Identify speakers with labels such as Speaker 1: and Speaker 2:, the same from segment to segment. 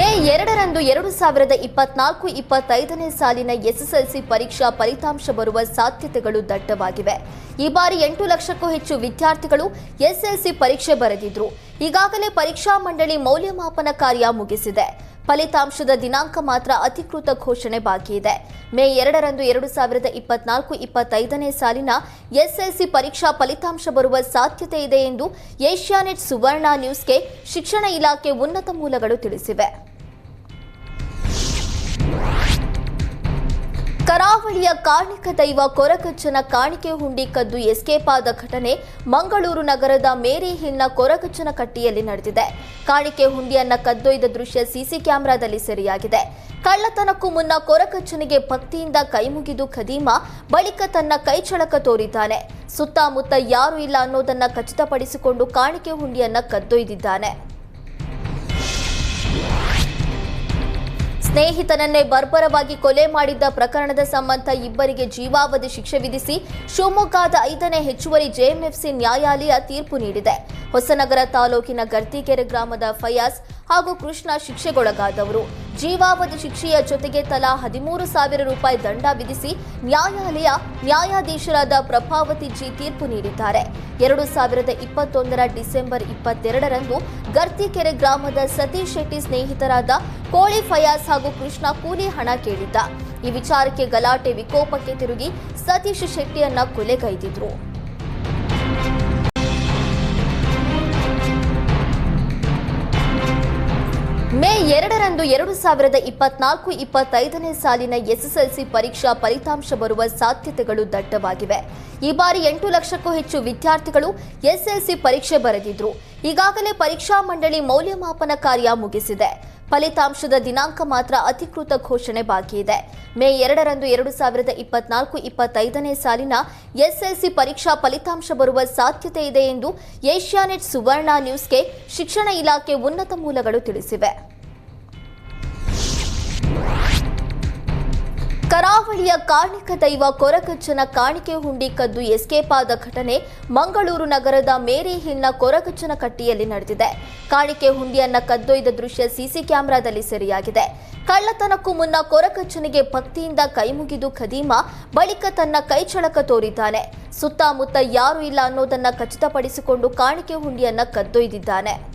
Speaker 1: ಮೇ ಎರಡರಂದು ಎರಡು ಸಾವಿರದ ಇಪ್ಪತ್ನಾಲ್ಕು ಇಪ್ಪತ್ತೈದನೇ ಸಾಲಿನ ಎಸ್ಎಸ್ಎಲ್ಸಿ ಪರೀಕ್ಷಾ ಫಲಿತಾಂಶ ಬರುವ ಸಾಧ್ಯತೆಗಳು ದಟ್ಟವಾಗಿವೆ. ಈ ಬಾರಿ ಎಂಟು ಲಕ್ಷಕ್ಕೂ ಹೆಚ್ಚು ವಿದ್ಯಾರ್ಥಿಗಳು ಎಸ್ಎಲ್ಸಿ ಪರೀಕ್ಷೆ ಬರೆದಿದ್ರು. ಈಗಾಗಲೇ ಪರೀಕ್ಷಾ ಮಂಡಳಿ ಮೌಲ್ಯಮಾಪನ ಕಾರ್ಯ ಮುಗಿಸಿದೆ. ಫಲಿತಾಂಶದ ದಿನಾಂಕ ಮಾತ್ರ ಅಧಿಕೃತ ಘೋಷಣೆ ಬಾಕಿ ಇದೆ. ಮೇ ಎರಡರಂದು ಎರಡು ಸಾವಿರದ ಇಪ್ಪತ್ನಾಲ್ಕು ಇಪ್ಪತ್ತೈದನೇ ಸಾಲಿನ ಎಸ್ಎಲ್ಸಿ ಪರೀಕ್ಷಾ ಫಲಿತಾಂಶ ಬರುವ ಸಾಧ್ಯತೆ ಇದೆ ಎಂದು ಏಷ್ಯಾನೆಟ್ ಸುವರ್ಣ ನ್ಯೂಸ್ಗೆ ಶಿಕ್ಷಣ ಇಲಾಖೆ ಉನ್ನತ ಮೂಲಗಳು ತಿಳಿಸಿವೆ. ಕರಾವಳಿಯ ಕಾರ್ಣಿಕ ದೈವ ಕೊರಗಜ್ಜನ ಕಾಣಿಕೆ ಹುಂಡಿ ಕದ್ದು ಎಸ್ಕೇಪ್ ಆದ ಘಟನೆ ಮಂಗಳೂರು ನಗರದ ಮೇರಿ ಹಿಲ್ನ ಕೊರಗಜ್ಜನ ಕಟ್ಟಿಯಲ್ಲಿ ನಡೆದಿದೆ. ಕಾಣಿಕೆ ಹುಂಡಿಯನ್ನ ಕದ್ದೊಯ್ದ ದೃಶ್ಯ ಸಿಸಿ ಕ್ಯಾಮೆರಾದಲ್ಲಿ ಸೆರೆಯಾಗಿದೆ. ಕಳ್ಳತನಕ್ಕೂ ಮುನ್ನ ಕೊರಗಜ್ಜನಿಗೆ ಭಕ್ತಿಯಿಂದ ಕೈಮುಗಿದು ಖದೀಮ, ಬಳಿಕ ತನ್ನ ಕೈಚಳಕ ತೋರಿದ್ದಾನೆ. ಸುತ್ತಮುತ್ತ ಯಾರೂ ಇಲ್ಲ ಅನ್ನೋದನ್ನ ಖಚಿತಪಡಿಸಿಕೊಂಡು ಕಾಣಿಕೆ ಹುಂಡಿಯನ್ನ ಕದ್ದೊಯ್ದಿದ್ದಾನೆ. ಸ್ನೇಹಿತನನ್ನೇ ಬರ್ಬರವಾಗಿ ಕೊಲೆ ಮಾಡಿದ್ದ ಪ್ರಕರಣದ ಸಂಬಂಧ ಇಬ್ಬರಿಗೆ ಜೀವಾವಧಿ ಶಿಕ್ಷೆ ವಿಧಿಸಿ ಶಿವಮೊಗ್ಗದ ಐದನೇ ಹೆಚ್ಚುವರಿ ಜೆಎಂಎಫ್ಸಿ ನ್ಯಾಯಾಲಯ ತೀರ್ಪು ನೀಡಿದೆ. ಹೊಸನಗರ ತಾಲೂಕಿನ ಗರ್ತಿಕೆರೆ ಗ್ರಾಮದ ಫಯಾಸ್ ಹಾಗೂ ಕೃಷ್ಣ ಶಿಕ್ಷೆಗೊಳಗಾದವರು. ಜೀವಾವಧಿ ಶಿಕ್ಷೆಯ ಜೊತೆಗೆ ತಲಾ ಹದಿಮೂರು ಸಾವಿರ ರೂಪಾಯಿ ದಂಡ ವಿಧಿಸಿ ನ್ಯಾಯಾಲಯ ನ್ಯಾಯಾಧೀಶರಾದ ಪ್ರಭಾವತಿ ಜಿ ತೀರ್ಪು ನೀಡಿದ್ದಾರೆ. ಎರಡು ಸಾವಿರದ ಇಪ್ಪತ್ತೊಂದರ ಡಿಸೆಂಬರ್ ಇಪ್ಪತ್ತೆರಡರಂದು ಗರ್ತಿಕೆರೆ ಗ್ರಾಮದ ಸತೀಶ್ ಶೆಟ್ಟಿ ಸ್ನೇಹಿತರಾದ ಕೋಳಿ ಫಯಾಸ್ ಹಾಗೂ ಕೃಷ್ಣ ಕೂಲಿ ಹಣ ಕೇಳಿದ್ದ. ಈ ವಿಚಾರಕ್ಕೆ ಗಲಾಟೆ ವಿಕೋಪಕ್ಕೆ ತಿರುಗಿ ಸತೀಶ್ ಶೆಟ್ಟಿಯನ್ನ ಕೊಲೆಗೈದಿದ್ರು. ಎರಡರಂದು ಎರಡು ಸಾವಿರದ ಇಪ್ಪತ್ನಾಲ್ಕು ಇಪ್ಪತ್ತೈದನೇ ಸಾಲಿನ ಎಸ್ಎಸ್ಎಲ್ಸಿ ಪರೀಕ್ಷಾ ಫಲಿತಾಂಶ ಬರುವ ಸಾಧ್ಯತೆಗಳು ದಟ್ಟವಾಗಿವೆ. ಈ ಬಾರಿ ಎಂಟು ಲಕ್ಷಕ್ಕೂ ಹೆಚ್ಚು ವಿದ್ಯಾರ್ಥಿಗಳು ಎಸ್ಎಲ್ಸಿ ಪರೀಕ್ಷೆ ಬರೆದಿದ್ರು. ಈಗಾಗಲೇ ಪರೀಕ್ಷಾ ಮಂಡಳಿ ಮೌಲ್ಯಮಾಪನ ಕಾರ್ಯ ಮುಗಿಸಿದೆ. ಫಲಿತಾಂಶದ ದಿನಾಂಕ ಮಾತ್ರ ಅಧಿಕೃತ ಘೋಷಣೆ ಬಾಕಿ ಇದೆ. ಮೇ ಎರಡರಂದು ಎರಡು ಸಾವಿರದ ಇಪ್ಪತ್ನಾಲ್ಕು ಇಪ್ಪತ್ತೈದನೇ ಸಾಲಿನ ಎಸ್ಎಲ್ಸಿ ಪರೀಕ್ಷಾ ಫಲಿತಾಂಶ ಬರುವ ಸಾಧ್ಯತೆ ಇದೆ ಎಂದು ಏಷ್ಯಾನೆಟ್ ಸುವರ್ಣ ನ್ಯೂಸ್ಗೆ ಶಿಕ್ಷಣ ಇಲಾಖೆ ಉನ್ನತ ಮೂಲಗಳು ತಿಳಿಸಿವೆ. ಕರಾವಳಿಯ ಕಾರ್ಣಿಕ ದೈವ ಕೊರಗಜ್ಜನ ಕಾಣಿಕೆ ಹುಂಡಿ ಕದ್ದು ಎಸ್ಕೇಪ್ ಆದ ಘಟನೆ ಮಂಗಳೂರು ನಗರದ ಮೇರಿ ಹಿಲ್ನ ಕೊರಗಜ್ಜನ ಕಟ್ಟಿಯಲ್ಲಿ ನಡೆದಿದೆ. ಕಾಣಿಕೆ ಹುಂಡಿಯನ್ನ ಕದ್ದೊಯ್ದ ದೃಶ್ಯ ಸಿಸಿ ಕ್ಯಾಮೆರಾದಲ್ಲಿ ಸೆರೆಯಾಗಿದೆ. ಕಳ್ಳತನಕ್ಕೂ ಮುನ್ನ ಕೊರಗಜ್ಜನಿಗೆ ಭಕ್ತಿಯಿಂದ ಕೈಮುಗಿದು ಖದೀಮ, ಬಳಿಕ ತನ್ನ ಕೈಚಳಕ ತೋರಿದ್ದಾನೆ. ಸುತ್ತಮುತ್ತ ಯಾರು ಇಲ್ಲ ಅನ್ನೋದನ್ನ ಖಚಿತಪಡಿಸಿಕೊಂಡು ಕಾಣಿಕೆ ಹುಂಡಿಯನ್ನ ಕದ್ದೊಯ್ದಿದ್ದಾನೆ.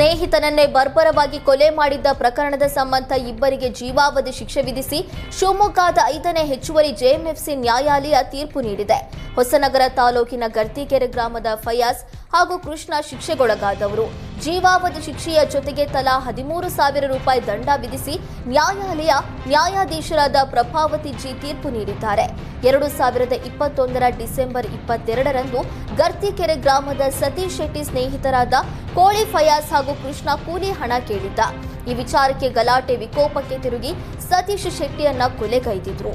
Speaker 1: ಸ್ನೇಹಿತನನ್ನೇ ಬರ್ಬರವಾಗಿ ಕೊಲೆ ಮಾಡಿದ್ದ ಪ್ರಕರಣದ ಸಂಬಂಧ ಇಬ್ಬರಿಗೆ ಜೀವಾವಧಿ ಶಿಕ್ಷೆ ವಿಧಿಸಿ ಶಿವಮೊಗ್ಗದ ಐದನೇ ಹೆಚ್ಚುವರಿ ಜೆಎಂಎಫ್ಸಿ ನ್ಯಾಯಾಲಯ ತೀರ್ಪು ನೀಡಿದೆ. ಹೊಸನಗರ ತಾಲೂಕಿನ ಗರ್ತಿಕೆರೆ ಗ್ರಾಮದ ಫಯಾಜ್ ಹಾಗೂ ಕೃಷ್ಣ ಶಿಕ್ಷೆಗೊಳಗಾದವರು. ಜೀವಾವಧಿ ಶಿಕ್ಷೆಯ ಜೊತೆಗೆ ತಲಾ ಹದಿಮೂರು ಸಾವಿರ ರೂಪಾಯಿ ದಂಡ ವಿಧಿಸಿ ನ್ಯಾಯಾಲಯ ನ್ಯಾಯಾಧೀಶರಾದ ಪ್ರಭಾವತಿ ಜಿ ತೀರ್ಪು ನೀಡಿದ್ದಾರೆ. ಎರಡು ಸಾವಿರದ ಇಪ್ಪತ್ತೊಂದರ ಡಿಸೆಂಬರ್ ಇಪ್ಪತ್ತೆರಡರಂದು ಗರ್ತಿಕೆರೆ ಗ್ರಾಮದ ಸತೀಶ್ ಶೆಟ್ಟಿ ಸ್ನೇಹಿತರಾದ ಕೋಳಿ ಫಯಾಸ್ ಹಾಗೂ ಕೃಷ್ಣ ಕೂಲಿ ಹಣ ಕೇಳಿದ್ದ. ಈ ವಿಚಾರಕ್ಕೆ ಗಲಾಟೆ ವಿಕೋಪಕ್ಕೆ ತಿರುಗಿ ಸತೀಶ್ ಶೆಟ್ಟಿಯನ್ನ ಕೊಲೆಗೈದಿದ್ರು